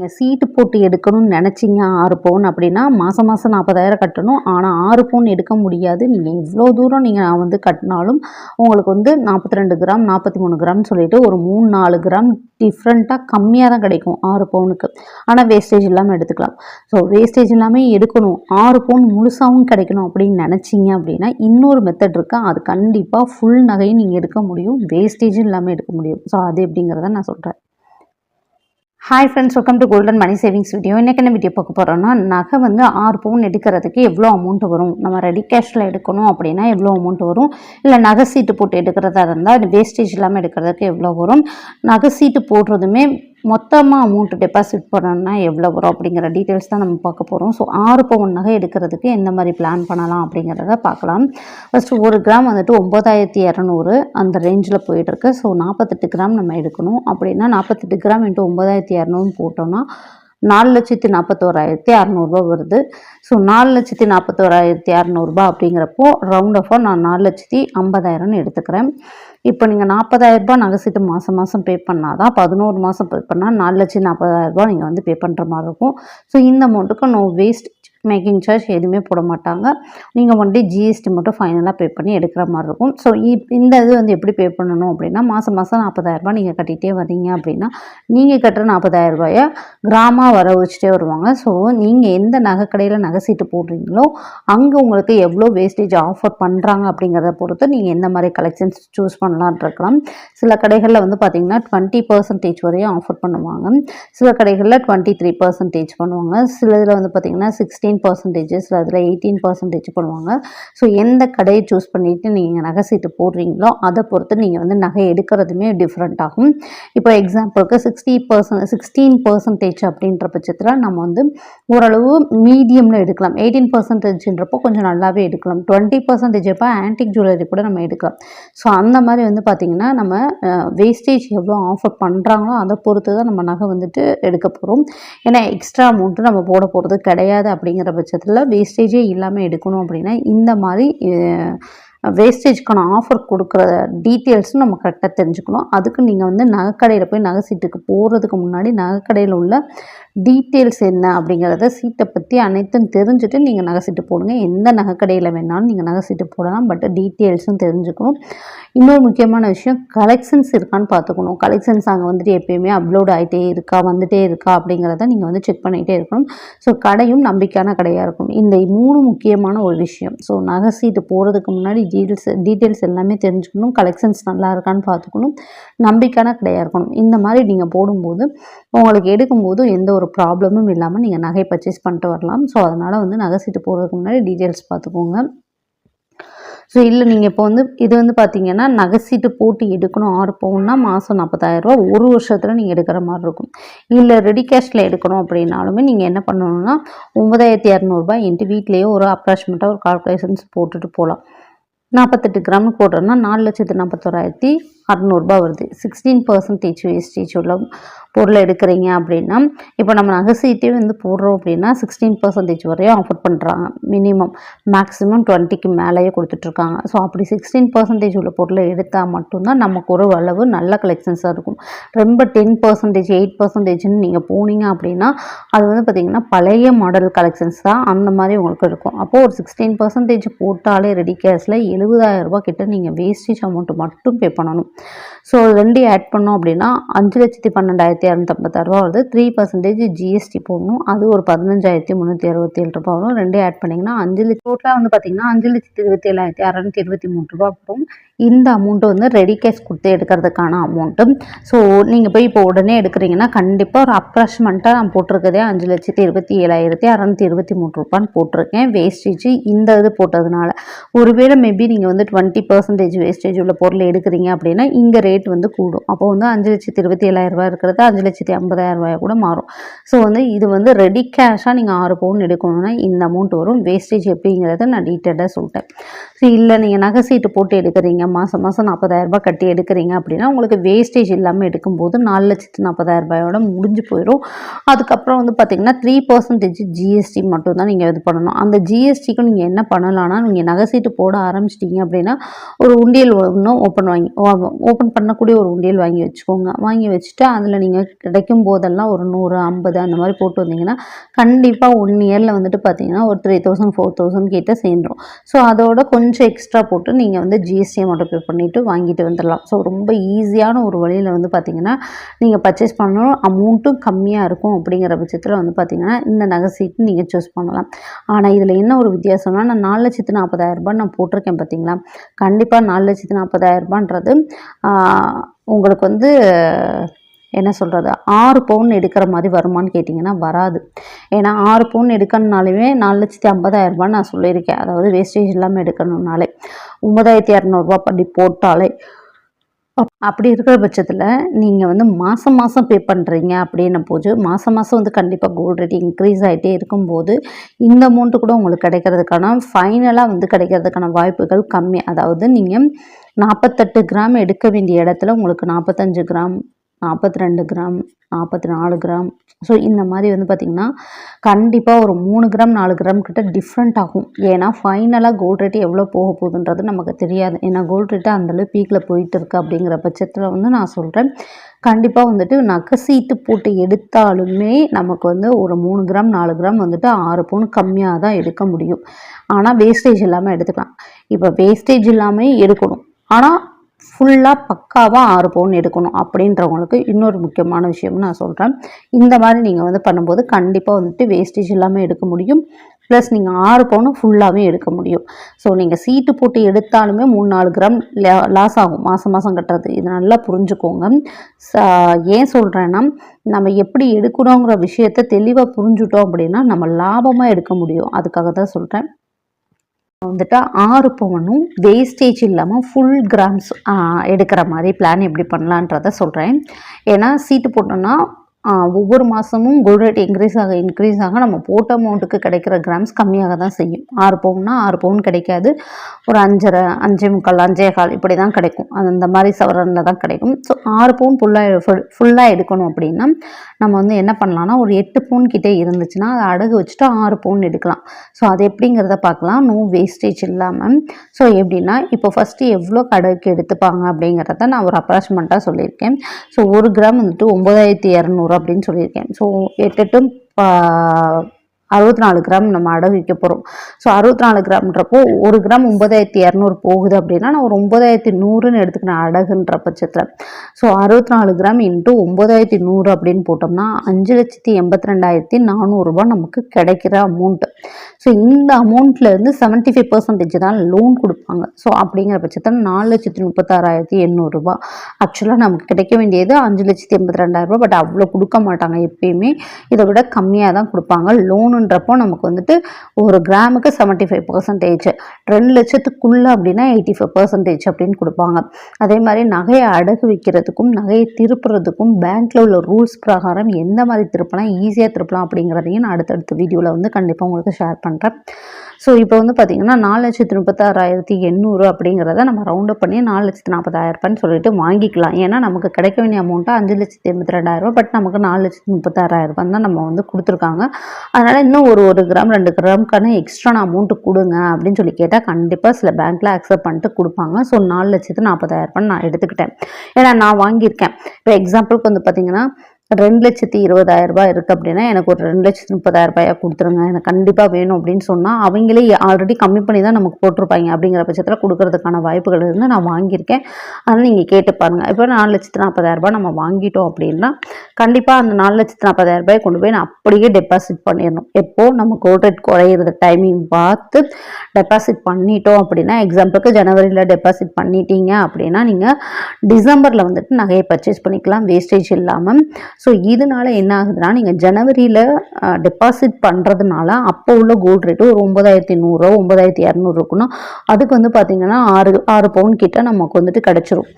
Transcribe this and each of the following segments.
நீங்கள் சீட்டு போட்டு எடுக்கணும்னு நினச்சிங்க ஆறு பவுன் அப்படின்னா மாதம் மாதம் நாற்பதாயிரம் கட்டணும். ஆனால் ஆறு பவுன் எடுக்க முடியாது. நீங்கள் இவ்வளோ தூரம் நீங்கள் நான் வந்து கட்டினாலும் உங்களுக்கு வந்து நாற்பத்தி ரெண்டு கிராம் நாற்பத்தி மூணு கிராம் சொல்லிவிட்டு ஒரு மூணு நாலு கிராம் டிஃப்ரெண்ட்டாக கம்மியாக தான் கிடைக்கும் ஆறு பவுனுக்கு. ஆனால் வேஸ்டேஜ் இல்லாமல் எடுத்துக்கலாம். ஸோ வேஸ்டேஜ் இல்லாமல் எடுக்கணும். ஆறு பவுன் முழுசாகவும் கிடைக்கணும் அப்படின்னு நினச்சிங்க அப்படின்னா இன்னொரு மெத்தட் இருக்குது அது கண்டிப்பாக ஃபுல் நகையும் நீங்கள் எடுக்க முடியும். வேஸ்டேஜும் இல்லாமல் எடுக்க முடியும். ஸோ அது எப்படிங்கிறத நான் சொல்கிறேன் hi friends welcome to golden money savings video இன்றைக்கி என்ன வீடியோ பார்க்க போகிறோன்னா நகை வந்து ஆறு பவுன் எடுக்கிறதுக்கு எவ்வளோ அமௌண்ட் வரும்? நம்ம ரெடி கேஷில் எடுக்கணும் அப்படின்னா எவ்வளோ அமௌண்ட் வரும்? இல்லை நகை சீட்டு போட்டு எடுக்கிறதா இருந்தால் வேஸ்டேஜ் இல்லாமல் எடுக்கிறதுக்கு எவ்வளோ வரும்? நகை சீட்டு போடுறதுமே மொத்தமாக அமௌண்ட் டெபாசிட் பண்ணணும்னா எவ்வளோ வரும் அப்படிங்கிற டீட்டெயில்ஸ் தான் நம்ம பார்க்க போகிறோம் ஸோ ஆறு பவுன் நகை எடுக்கிறதுக்கு எந்த மாதிரி பிளான் பண்ணலாம் அப்படிங்கிறத பார்க்கலாம். ஃபஸ்ட்டு ஒரு கிராம் வந்துட்டு ஒம்பதாயிரத்தி இரநூறு அந்த ரேஞ்சில் போயிட்டுருக்கு ஸோ நாற்பத்தெட்டு கிராம் நம்ம எடுக்கணும். அப்படின்னா நாற்பத்தெட்டு கிராம் இன்ட்டு ஒம்பதாயிரத்தி இரநூறுன்னு போட்டோம்னா நாலு லட்சத்தி நாற்பத்தோராயிரத்தி அறநூறுபா வருது. ஸோ நாலு லட்சத்தி நாற்பத்தோராயிரத்தி அறநூறுபா அப்படிங்கிறப்போ ரவுண்ட் ஆஃபாக நான் நாலு லட்சத்தி ஐம்பதாயிரம்னு எடுத்துக்கிறேன். இப்போ நீங்கள் நாற்பதாயிரரூபா நகை மாதம் மாதம் பே பண்ணால் தான் பதினோரு மாதம் பே பண்ணால் நாலு லட்சம் நாற்பதாயிரரூபா நீங்கள் வந்து பே பண்ணுற மாதிரி இருக்கும். ஸோ இந்த அமௌண்ட்டுக்கு நோ வேஸ்ட் மேக்கிங் சார்ஜ் எதுவுமே போட மாட்டாங்க. நீங்கள் வந்துட்டு ஜிஎஸ்டி மட்டும் ஃபைனலாக பே பண்ணி எடுக்கிற மாதிரி இருக்கும். ஸோ இந்த இது வந்து எப்படி பே பண்ணணும் அப்படின்னா மாதம் மாதம் நாற்பதாயிரரூபா நீங்கள் கட்டிகிட்டே வரீங்க அப்படின்னா நீங்கள் கட்டுற நாற்பதாயிரரூபாயை கிராமாக வர வச்சுட்டே வருவாங்க. ஸோ நீங்கள் எந்த நகை கடையில் நகை சீட்டு போடுறீங்களோ அங்கே உங்களுக்கு எவ்வளோ வேஸ்டேஜ் ஆஃபர் பண்ணுறாங்க அப்படிங்கிறத பொறுத்து நீங்கள் எந்த மாதிரி கலெக்ஷன்ஸ் சூஸ் பண்ணலான் இருக்கலாம். சில கடைகளில் வந்து பார்த்திங்கன்னா டுவெண்ட்டி பர்சன்டேஜ் வரையும் ஆஃபர் பண்ணுவாங்க. சில கடைகளில் டுவெண்ட்டி த்ரீ பர்சன்டேஜ் பண்ணுவாங்க. சில இதில் வந்து பார்த்திங்கன்னா சிக்ஸ்டீன் பர்சன்டேஜஸ் அதில் எயிட்டீன் பர்சன்டேஜ் பண்ணுவாங்க ஸோ எந்த கடையை சூஸ் பண்ணிவிட்டு நீங்கள் நகை சீட்டு போடுறீங்களோ அதை பொறுத்து நீங்கள் வந்து நகை எடுக்கிறதுமே டிஃப்ரெண்ட் ஆகும். இப்போ எக்ஸாம்பிளுக்கு சிக்ஸ்டி பர்சன்ட் சிக்ஸ்டீன் பர்சன்டேஜ் அப்படின்ற பட்சத்தில் நம்ம வந்து ஓரளவு மீடியமில் எடுக்கலாம். எயிட்டீன் பர்சன்டேஜ்ன்றப்போ கொஞ்சம் நல்லாவே எடுக்கலாம். டுவெண்ட்டி பர்சன்டேஜ் அப்போ ஆன்டிக் ஜுவல்லரி கூட நம்ம எடுக்கலாம். ஸோ அந்த மாதிரி வந்து பார்த்திங்கன்னா நம்ம வேஸ்டேஜ் எவ்வளோ ஆஃபர் பண்ணுறாங்களோ அதை பொறுத்து தான் நம்ம நகை வந்துட்டு எடுக்க போகிறோம் ஏன்னா எக்ஸ்ட்ரா அமௌண்ட்டு நம்ம போட போகிறது கிடையாது அப்படிங்கிற பட்சத்தில் வேஸ்டேஜே இல்லாமல் எடுக்கணும் அப்படின்னா இந்த மாதிரி வேஸ்டேஜ்க்கான ஆஃபர் கொடுக்குற டீட்டெயில்ஸும் நம்ம கரெக்டாக தெரிஞ்சுக்கணும். அதுக்கு நீங்கள் வந்து நகைக்கடையில் போய் நகை சீட்டுக்கு போகிறதுக்கு முன்னாடி நகைக்கடையில் உள்ள டீட்டெயில்ஸ் என்ன அப்படிங்கிறத சீட்டை பற்றி அனைத்தும் தெரிஞ்சுட்டு நீங்கள் நகை சீட்டு போடுங்க. எந்த நகைக்கடையில் வேணாலும் நீங்கள் நகை சீட்டு போடலாம். பட் டீட்டெயில்ஸும் தெரிஞ்சுக்கணும். இன்னொரு முக்கியமான விஷயம் கலெக்ஷன்ஸ் இருக்கான்னு பார்த்துக்கணும். கலெக்ஷன்ஸ் அங்கே வந்துட்டு எப்பயுமே அப்லோட் ஆகிட்டே இருக்கா வந்துட்டே இருக்கா அப்படிங்கிறத நீங்கள் வந்து செக் பண்ணிகிட்டே இருக்கணும். ஸோ கடையும் நம்பிக்கையான கடையாக இருக்கும். இந்த மூணு முக்கியமான ஒரு விஷயம். ஸோ நகை சீட்டு போகிறதுக்கு முன்னாடி டீட்டெயில்ஸ் டீட்டெயில்ஸ் எல்லாமே தெரிஞ்சுக்கணும். கலெக்ஷன்ஸ் நல்லா இருக்கான்னு பார்த்துக்கணும். நம்பிக்கையான கடையாக இருக்கணும். இந்த மாதிரி நீங்கள் போடும்போது உங்களுக்கு எடுக்கும்போது எந்த ஒரு ப்ராப்ளமும் இல்லாமல் நீங்கள் நகை பர்ச்சேஸ் பண்ணிட்டு வரலாம். ஸோ அதனால் வந்து நகை சீட்டு போடுறதுக்கு முன்னாடி டீட்டெயில்ஸ் பார்த்துக்கோங்க. ஸோ இல்லை நீங்கள் இப்போ வந்து இது வந்து பார்த்தீங்கன்னா நகை சீட்டு போட்டு எடுக்கணும். ஆறு பவுன்னா மாதம் நாற்பதாயிரரூவா ஒரு வருஷத்தில் நீங்கள் எடுக்கிற மாதிரி இருக்கும். இல்லை ரெடி கேஷில் எடுக்கணும் அப்படின்னாலுமே நீங்கள் என்ன பண்ணணும்னா ஒம்பதாயிரத்தி இரநூறுபா என்ட்டு வீட்லேயே ஒரு அப்ராக்சிமேட்டாக ஒரு கால்குலேஷன்ஸ் போட்டுட்டு போகலாம் நாற்பத்தெட்டு கிராம் போடுறோன்னா நாலு லட்சத்து நாற்பத்தோராயிரத்தி அறநூறுபா வருது. சிக்ஸ்டீன் பர்சன்டேஜ் வேஸ்டேஜ் உள்ள பொருளை எடுக்கிறீங்க அப்படின்னா இப்போ நம்ம நகைசீட்டே வந்து போடுறோம் அப்படின்னா சிக்ஸ்டீன் பர்சன்டேஜ் வரையும் ஆஃபர் பண்ணுறாங்க மினிமம் மேக்ஸிமம் டுவெண்ட்டிக்கு மேலேயே கொடுத்துட்ருக்காங்க. ஸோ அப்படி சிக்ஸ்டீன் பர்சன்டேஜ் உள்ள பொருளை எடுத்தால் மட்டும்தான் நமக்கு ஒரு அளவு நல்ல கலெக்ஷன்ஸாக இருக்கும். ரொம்ப டென் பர்சன்டேஜ் எயிட் பர்சன்டேஜ்னு நீங்கள் போனீங்க அப்படின்னா அது வந்து பார்த்திங்கன்னா பழைய மாடல் கலெக்ஷன்ஸ் தான் அந்த மாதிரி உங்களுக்கு இருக்கும். அப்போது ஒரு சிக்ஸ்டீன் பர்சன்டேஜ் போட்டாலே ரெடி கேஷில் எழுபதாயிரம் ரூபாய் கிட்ட நீங்கள் வேஸ்டேஜ் அமௌண்ட்டு மட்டும் பே பண்ணணும். ஸோ ரெண்டையும் ஆட் பண்ணோம் அப்படின்னா அஞ்சு லட்சத்தி பன்னெண்டாயிரத்தி இரநூத்தம்பத்தாயிரரூபா வருது. த்ரீ பர்சன்டேஜ் ஜிஎஸ்டி போடணும். அது ஒரு பதினஞ்சாயிரத்தி முந்நூற்றி அறுபத்தி ஏழு ரூபா வரும். ரெண்டு ஆட் பண்ணிங்கன்னா அஞ்சு லட்சம். டோட்டலாக வந்து பார்த்தீங்கன்னா அஞ்சு லட்சத்தி இருபத்தி ஏழாயிரத்தி அறநூற்றி இருபத்தி மூணு ரூபா வரும். இந்த அமௌண்ட்டு வந்து ரெடி கேஷ் கொடுத்து எடுக்கிறதுக்கான அமௌண்ட்டு ஸோ நீங்கள் போய் இப்போ உடனே எடுக்கிறீங்கன்னா கண்டிப்பாக ஒரு அப்ராக்சிமெண்ட்டாக நான் போட்டிருக்கதே அஞ்சு லட்சத்தி இருபத்தி ஏழாயிரத்தி அறநூற்றி இருபத்தி மூணு ரூபான்னு போட்டிருக்கேன். வேஸ்டேஜ் இந்த இது போட்டதுனால. ஒருவேளை மேபி நீங்கள் வந்து டுவெண்ட்டி பர்சன்டேஜ் வேஸ்டேஜ் உள்ள பொருள் எடுக்கிறீங்க அப்படின்னா இங்கே ரேட் வந்து கூடும். அப்போ வந்து அஞ்சு லட்சத்தி இருபத்தி ஏழாயிரரூபா இருக்கிறது அஞ்சு லட்சத்தி ஐம்பதாயிரம் ரூபாய் கூட மாறும். ஸோ வந்து இது வந்து ரெடி கேஷாக நீங்கள் ஆறு பவுன் எடுக்கணும்னா இந்த அமௌண்ட் வரும். வேஸ்டேஜ் எப்படிங்கிறத நான் டீட்டெயிலாக சொல்லிட்டேன். ஸோ இல்லை நீங்கள் நகை சீட்டு போட்டு எடுக்கிறீங்க. மாதம் மாதம் நாற்பதாயிரரூபா கட்டி எடுக்கிறீங்க அப்படின்னா உங்களுக்கு வேஸ்டேஜ் இல்லாமல் எடுக்கும்போது நாலு லட்சத்து நாற்பதாயிரரூபாயோட முடிஞ்சு போயிடும் அதுக்கப்புறம் வந்து பார்த்திங்கன்னா த்ரீ பர்சன்டேஜ் ஜிஎஸ்டி மட்டும் தான் நீங்கள் இது பண்ணணும். அந்த ஜிஎஸ்டிக்கு நீங்கள் என்ன பண்ணலாம்னா நீங்கள் நகைசீட்டு போட ஆரம்பிச்சிட்டிங்க அப்படின்னா ஒரு உண்டியல் ஒன்று ஓப்பன் வாங்கி ஓப்பன் பண்ணக்கூடிய ஒரு உண்டியல் வாங்கி வச்சுக்கோங்க. வாங்கி வச்சுட்டு அதில் நீங்கள் கிடைக்கும் போதெல்லாம் ஒரு நூறு ஐம்பது அந்த மாதிரி போட்டு வந்தீங்கன்னா கண்டிப்பாக ஒன் இயரில் வந்துட்டு பார்த்தீங்கன்னா ஒரு த்ரீ தௌசண்ட் ஃபோர் தௌசண்ட் கிட்டே சேர்ந்துடும் ஸோ அதோட கொஞ்சம் எக்ஸ்ட்ரா போட்டு நீங்கள் வந்து ஜிஎஸ்டி மட்டும் பே பண்ணிவிட்டு வாங்கிட்டு வந்துடலாம். ஸோ ரொம்ப ஈஸியான ஒரு வழியில் வந்து பார்த்தீங்கன்னா நீங்கள் பர்ச்சேஸ் பண்ணணும் அமௌண்ட்டும் கம்மியாக இருக்கும் அப்படிங்கிற பட்சத்தில் வந்து பார்த்தீங்கன்னா இந்த நகை சீட்டு நீங்கள் சூஸ் பண்ணலாம். ஆனால் இதில் என்ன ஒரு வித்தியாசம்னா நான் நாலு லட்சத்து நாற்பதாயிரரூபா ரூபாய் நான் போட்டிருக்கேன் பார்த்தீங்களா கண்டிப்பாக நாலு லட்சத்து நாற்பதாயிரரூபான்றது உங்களுக்கு வந்து என்ன சொல்கிறது ஆறு பவுன் எடுக்கிற மாதிரி வருமான்னு கேட்டிங்கன்னா வராது. ஏன்னா ஆறு பவுன் எடுக்கணுனாலுமே நாலு லட்சத்தி ஐம்பதாயிரம் ரூபான்னு நான் சொல்லியிருக்கேன். அதாவது வேஸ்டேஜ் இல்லாமல் எடுக்கணுன்னாலே ஒன்பதாயிரத்தி இரநூறுபா பண்ணி போட்டாலே. அப்- அப்படி இருக்கிற பட்சத்தில் நீங்கள் வந்து மாதம் மாதம் பே பண்ணுறீங்க அப்படின்னும் போது மாதம் மாதம் வந்து கண்டிப்பாக கோல்டு ரேட் இன்க்ரீஸ் ஆகிட்டே இருக்கும்போது இந்த அமௌண்ட்டு கூட உங்களுக்கு கிடைக்கிறதுக்கான ஃபைனலாக வந்து கிடைக்கிறதுக்கான வாய்ப்புகள் கம்மி. அதாவது நீங்கள் நாற்பத்தெட்டு கிராம் எடுக்க வேண்டிய இடத்துல உங்களுக்கு நாற்பத்தஞ்சு கிராம் நாற்பத்தி ரெண்டு கிராம் நாற்பத்தி நாலு கிராம். ஸோ இந்த மாதிரி வந்து பார்த்திங்கன்னா கண்டிப்பாக ஒரு மூணு கிராம் நாலு கிராம் கிட்ட டிஃப்ரெண்ட் ஆகும். ஏன்னா ஃபைனலாக கோல்ட் ரேட் எவ்வளோ போக போகுதுன்றது நமக்கு தெரியாது. ஏன்னா கோல்ட் ரேட்டு அந்தளவு பீக்கில் போயிட்டு இருக்கு அப்படிங்கிற பட்சத்தில் வந்து நான் சொல்கிறேன் கண்டிப்பாக வந்துட்டு நகை சீட்டு போட்டு எடுத்தாலுமே நமக்கு வந்து ஒரு மூணு கிராம் நாலு கிராம் வந்துட்டு ஆறு பவுன் கம்மியாக தான் எடுக்க முடியும். ஆனால் வேஸ்டேஜ் இல்லாமல் எடுத்துக்கலாம். இப்போ வேஸ்டேஜ் இல்லாமல் எடுக்கணும். ஆனால் ஃபுல்லாக பக்காவாக ஆறு பவுன் எடுக்கணும் அப்படின்றவங்களுக்கு இன்னொரு முக்கியமான விஷயம் நான் சொல்கிறேன் இந்த மாதிரி நீங்கள் வந்து பண்ணும்போது கண்டிப்பாக வந்துட்டு வேஸ்டேஜ் இல்லாமல் எடுக்க முடியும். ப்ளஸ் நீங்கள் ஆறு பவுனும் ஃபுல்லாகவே எடுக்க முடியும். ஸோ நீங்கள் சீட்டு போட்டு எடுத்தாலுமே மூணு நாலு கிராம் லாஸ் ஆகும். மாதம் மாதம் கட்டுறது. இது நல்லா புரிஞ்சுக்கோங்க. ச- ஏன் சொல்கிறேன்னா நம்ம எப்படி எடுக்கணுங்கிற விஷயத்த தெளிவாக புரிஞ்சுட்டோம் அப்படின்னா நம்ம லாபமாக எடுக்க முடியும். அதுக்காக தான் சொல்கிறேன் வந்துட்டு ஆறு பவுனும் வேஸ்டேஜ் இல்லாமல் ஃபுல் கிராம்ஸ் எடுக்கிற மாதிரி பிளான் எப்படி பண்ணலான்றத சொல்கிறேன் ஏன்னா சீட்டு போட்டோன்னா ஒவ்வொரு மாதமும் கோல்டு ரேட் இன்க்ரீஸ் ஆக இன்க்ரீஸ் ஆக நம்ம போட்ட அமௌண்ட்டுக்கு கிடைக்கிற கிராம்ஸ் கம்மியாக தான் செய்யும். ஆறு பவுன்னா ஆறு பவுன் கிடைக்காது. ஒரு அஞ்சரை அஞ்சே முக்கால் அஞ்சே கால் இப்படி தான் கிடைக்கும். அது அந்த மாதிரி சவரனில் தான் கிடைக்கும். ஸோ ஆறு பவுன் ஃபுல்லாக ஃபுல்லாக எடுக்கணும் அப்படின்னா நம்ம வந்து என்ன பண்ணலாம்னா ஒரு எட்டு பவுன் கிட்டே இருந்துச்சுன்னா அதை அடகு வச்சுட்டு ஆறு பவுன் எடுக்கலாம். ஸோ அது எப்படிங்கிறத பார்க்கலாம். நோ வேஸ்டேஜ் இல்லாமல் ஸோ எப்படின்னா இப்போ ஃபஸ்ட்டு எவ்வளோ கடைக்கு எடுத்துப்பாங்க அப்படிங்கிறத நான் ஒரு அப்ராச்மெண்ட்டாக சொல்லியிருக்கேன். ஸோ ஒரு கிராம் வந்துட்டு ஒம்பதாயிரத்தி இரநூறு அப்படின்னு சொல்லியிருக்கேன். ஸோ எட்டு எட்டும் பா- அறுபத்தி நாலு கிராம் நம்ம அடகு வைக்க போகிறோம் ஸோ அறுபத்தி நாலு கிராம்ன்றப்போ ஒரு கிராம் ஒம்பதாயிரத்தி இரநூறு போகுது அப்படின்னா நான் ஒரு ஒம்பதாயிரத்தி நூறுன்னு எடுத்துக்கிறேன் அடகுன்ற பட்சத்தில். ஸோ அறுபத்தி நாலு கிராம் இன்ட்டு ஒம்பதாயிரத்தி நூறு அப்படின்னு போட்டோம்னா அஞ்சு லட்சத்தி எண்பத்தி ரெண்டாயிரத்தி நானூறுரூபா நமக்கு கிடைக்கிற அமௌண்ட்டு ஸோ இந்த அமௌண்ட்லேருந்து செவன்ட்டி ஃபைவ் பர்சன்டேஜ் தான் லோன் கொடுப்பாங்க. ஸோ அப்படிங்கிற பட்சத்தில் நாலு லட்சத்தி முப்பத்தாறாயிரத்தி எண்ணூறுரூபா ஆக்சுவலாக நமக்கு கிடைக்க வேண்டியது அஞ்சு லட்சத்தி எண்பத்தி ரெண்டாயிரரூபா பட் அவ்வளோ கொடுக்க மாட்டாங்க எப்பயுமே. இதை விட கம்மியாக தான் கொடுப்பாங்க. லோனு லோனுன்றப்போ நமக்கு வந்துட்டு ஒரு கிராமுக்கு செவன்ட்டி ஃபைவ் பர்சன்டேஜ் ரெண்டு லட்சத்துக்குள்ளே அப்படின்னா எயிட்டி ஃபைவ் பர்சன்டேஜ் அப்படின்னு கொடுப்பாங்க. அதே மாதிரி நகையை அடகு வைக்கிறதுக்கும் நகையை திருப்புறதுக்கும் பேங்க்கில் உள்ள ரூல்ஸ் பிரகாரம் எந்த மாதிரி திருப்பலாம் ஈஸியாக திருப்பலாம் அப்படிங்கிறதையும் நான் அடுத்தடுத்த வீடியோவில் வந்து கண்டிப்பாக உங்களுக்கு ஷேர் பண்ணுறேன் ஸோ இப்போ வந்து பார்த்தீங்கன்னா நாலு லட்சத்தி முப்பத்தாறாயிரத்தி எண்ணூறு அப்படிங்கிறத நம்ம ரவுண்ட் அப் பண்ணி நாலு லட்சத்தி நாற்பதாயிரரூபான்னு சொல்லிட்டு வாங்கிக்கலாம். ஏன்னா நமக்கு கிடைக்க வேண்டிய அமௌண்ட்டாக அஞ்சு லட்சத்தி எண்பத்தி ரெண்டாயிரம் பட் நமக்கு நாலு லட்சத்தி முப்பத்தாறாயிரம் ரூபாய் தான் நம்ம வந்து கொடுத்துருக்காங்க. அதனால் இன்னும் ஒரு ஒரு கிராம் ரெண்டு கிராமுக்கான எக்ஸ்ட்ரா அமௌண்ட்டு கொடுங்க அப்படின்னு சொல்லி கேட்டால் கண்டிப்பாக சில பேங்க்கில் அக்செப்ட் பண்ணிட்டு கொடுப்பாங்க. ஸோ நாலு லட்சத்து நாற்பதாயிரரூபான்னு நான் எடுத்துக்கிட்டேன். ஏன்னா நான் வாங்கியிருக்கேன். இப்போ எக்ஸாம்பிளுக்கு வந்து பார்த்தீங்கன்னா ரெண்டு லட்சத்தி இருபதாயிரம் ரூபாய் இருக்குது அப்படின்னா எனக்கு ஒரு ரெண்டு லட்சத்தி முப்பதாயிரம் ரூபாயா கொடுத்துருங்க. எனக்கு கண்டிப்பாக வேணும் அப்படின்னு சொன்னால் அவங்களே ஆல்ரெடி கம்மி பண்ணி தான் நமக்கு போட்டிருப்பாங்க அப்படிங்கிற பட்சத்தில் கொடுக்கறதுக்கான வாய்ப்புகள் இருந்து நான் வாங்கியிருக்கேன். அதனால் நீங்கள் கேட்டு பாருங்கள் இப்போ நாலு லட்சத்து நாற்பதாயிரம் ரூபாய் நம்ம வாங்கிட்டோம் அப்படின்னா கண்டிப்பாக அந்த நாலு லட்சத்து நாற்பதாயிரம் ரூபாய் கொண்டு போய் நான் அப்படியே டெபாசிட் பண்ணிடணும். எப்போது நம்ம கோல்ட் ரேட் குறையிறது டைமிங் பார்த்து டெபாசிட் பண்ணிட்டோம் அப்படின்னா எக்ஸாம்பிளுக்கு ஜனவரியில் டெபாசிட் பண்ணிட்டீங்க அப்படின்னா நீங்கள் டிசம்பரில் வந்துட்டு நகையை பர்ச்சேஸ் பண்ணிக்கலாம். வேஸ்டேஜ் இல்லாமல் ஸோ இதனால என்ன ஆகுதுன்னா நீங்கள் ஜனவரியில் டெபாசிட் பண்ணுறதுனால அப்போ உள்ள கோல்ட் ரேட்டு ஒரு ஒன்பதாயிரத்தி நூறுரூவா ஒன்பதாயிரத்தி இரநூறு இருக்குன்னா அதுக்கு வந்து பார்த்திங்கன்னா ஆறு ஆறு பவுன் கிட்ட நமக்கு வந்துட்டு கிடச்சிரும்.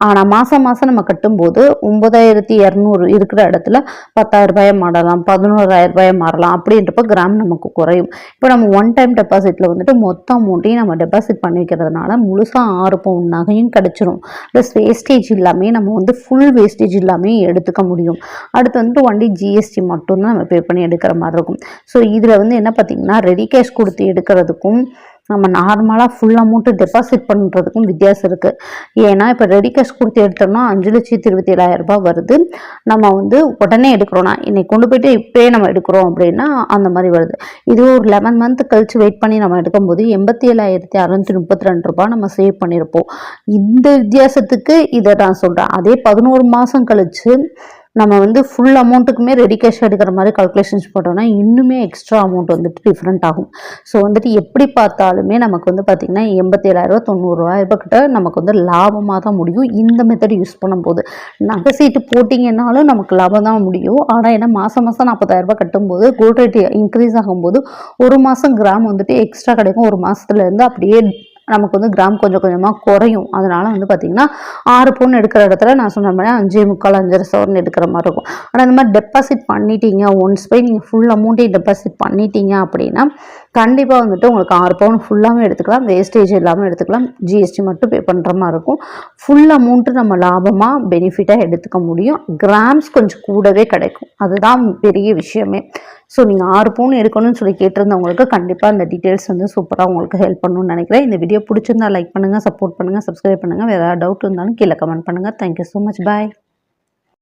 ஆனால் மாதம் மாதம் நம்ம கட்டும்போது ஒம்பதாயிரத்தி இரநூறு இருக்கிற இடத்துல பத்தாயிரம் ரூபாயை மாறலாம் பதினோராயிரம் ரூபாயை மாறலாம் அப்படின்றப்ப கிராம் நமக்கு குறையும். இப்போ நம்ம ஒன் டைம் டெபாசிட்டில் வந்துட்டு மொத்த அமௌண்ட்டையும் நம்ம டெபாசிட் பண்ணி வைக்கிறதுனால முழுசாக ஆறு பவுன் நகையும் கிடச்சிரும். ப்ளஸ் வேஸ்டேஜ் இல்லாமல் நம்ம வந்து ஃபுல் வேஸ்டேஜ் இல்லாமல் எடுத்துக்க முடியும். அடுத்து வந்துட்டு ஒன்லி ஜிஎஸ்டி மட்டும்தான் நம்ம பே பண்ணி எடுக்கிற மாதிரி இருக்கும். ஸோ இதில் வந்து என்ன பார்த்தீங்கன்னா ரெடி கேஷ் கொடுத்து எடுக்கிறதுக்கும் நம்ம நார்மலாக ஃபுல் அமௌண்ட்டு டெபாசிட் பண்ணுறதுக்கும் வித்தியாசம் இருக்குது ஏன்னா இப்போ ரெடி கேஷ் கொடுத்து எடுத்தோம்னா அஞ்சு லட்சத்தி இருபத்தி ஏழாயிரம் ரூபாய் வருது. நம்ம வந்து உடனே எடுக்கிறோம்னா இன்னைக்கு கொண்டு போயிட்டு இப்போயே நம்ம எடுக்கிறோம் அப்படின்னா அந்த மாதிரி வருது. இது ஒரு லெவன் மந்த் கழித்து வெயிட் பண்ணி நம்ம எடுக்கும்போது எண்பத்தி ஏழாயிரத்தி அறநூற்றி முப்பத்தி ரெண்டு ரூபாய் நம்ம சேவ் பண்ணியிருப்போம் இந்த வித்தியாசத்துக்கு இதை நான் சொல்கிறேன் அதே பதினோரு மாதம் கழித்து நம்ம வந்து ஃபுல் அமௌண்ட்டுக்குமே ரெடி கேஷ் எடுக்கிற மாதிரி கால்குலேஷன்ஸ் போட்டோம்னா இன்னுமே எக்ஸ்ட்ரா அமௌண்ட் வந்துட்டு டிஃப்ரெண்ட் ஆகும். ஸோ வந்துட்டு எப்படி பார்த்தாலுமே நமக்கு வந்து பார்த்திங்கன்னா எண்பத்தேழாயிரரூவா தொண்ணூறுரூவாயிரம் கிட்ட நமக்கு வந்து லாபமாக தான் முடியும். இந்த மெத்தட் யூஸ் பண்ணும்போது. நகை சீட்டு போட்டிங்கன்னாலும் நமக்கு லாபம் தான் முடியும். ஆனால் ஏன்னா மாதம் மாதம் நாற்பதாயிரரூபா கட்டும்போது கோல்ட் ரேட் இன்க்ரீஸ் ஆகும்போது ஒரு மாதம் கிராம் வந்துட்டு எக்ஸ்ட்ரா கிடைக்கும். ஒரு மாதத்துலேருந்து அப்படியே நமக்கு வந்து கிராம் கொஞ்சம் கொஞ்சமாக குறையும். அதனால் வந்து பார்த்திங்கன்னா ஆறு பவுன் எடுக்கிற இடத்துல நான் சொன்ன மாதிரி அஞ்சே முக்கால் அஞ்சரை சவரன் எடுக்கிற மாதிரி இருக்கும். ஆனால் இந்த மாதிரி டெபாசிட் பண்ணிட்டீங்க ஒன்ஸ் போய் நீங்கள் ஃபுல் அமௌண்ட்டையும் டெபாசிட் பண்ணிட்டீங்க அப்படின்னா கண்டிப்பாக வந்துட்டு உங்களுக்கு ஆறு பவுன் ஃபுல்லாகவும் எடுத்துக்கலாம். வேஸ்டேஜ் இல்லாமல் எடுத்துக்கலாம். ஜிஎஸ்டி மட்டும் பே பண்ணுற மாதிரி இருக்கும். ஃபுல் அமௌண்ட்டு நம்ம லாபமாக பெனிஃபிட்டாக எடுத்துக்க முடியும். கிராம்ஸ் கொஞ்சம் கூடவே கிடைக்கும். அதுதான் பெரிய விஷயமே. ஸோ நீங்கள் ஆறு பவுன் எடுக்கணும்னு சொல்லி கேட்டிருந்தவங்களுக்கு கண்டிப்பாக அந்த டீட்டெயில்ஸ் வந்து சூப்பராக உங்களுக்கு ஹெல்ப் பண்ணணும்னு நினைக்கிறேன். இந்த வீடியோ பிடிச்சிருந்தா லைக் பண்ணுங்கள் சப்போர்ட் பண்ணுங்கள் சப்ஸ்கிரைப் பண்ணுங்கள் வேறு ஏதாவது டவுட் இருந்தாலும் கீழே கமெண்ட் பண்ணுங்கள் தேங்க்யூ ஸோ மச் பாய்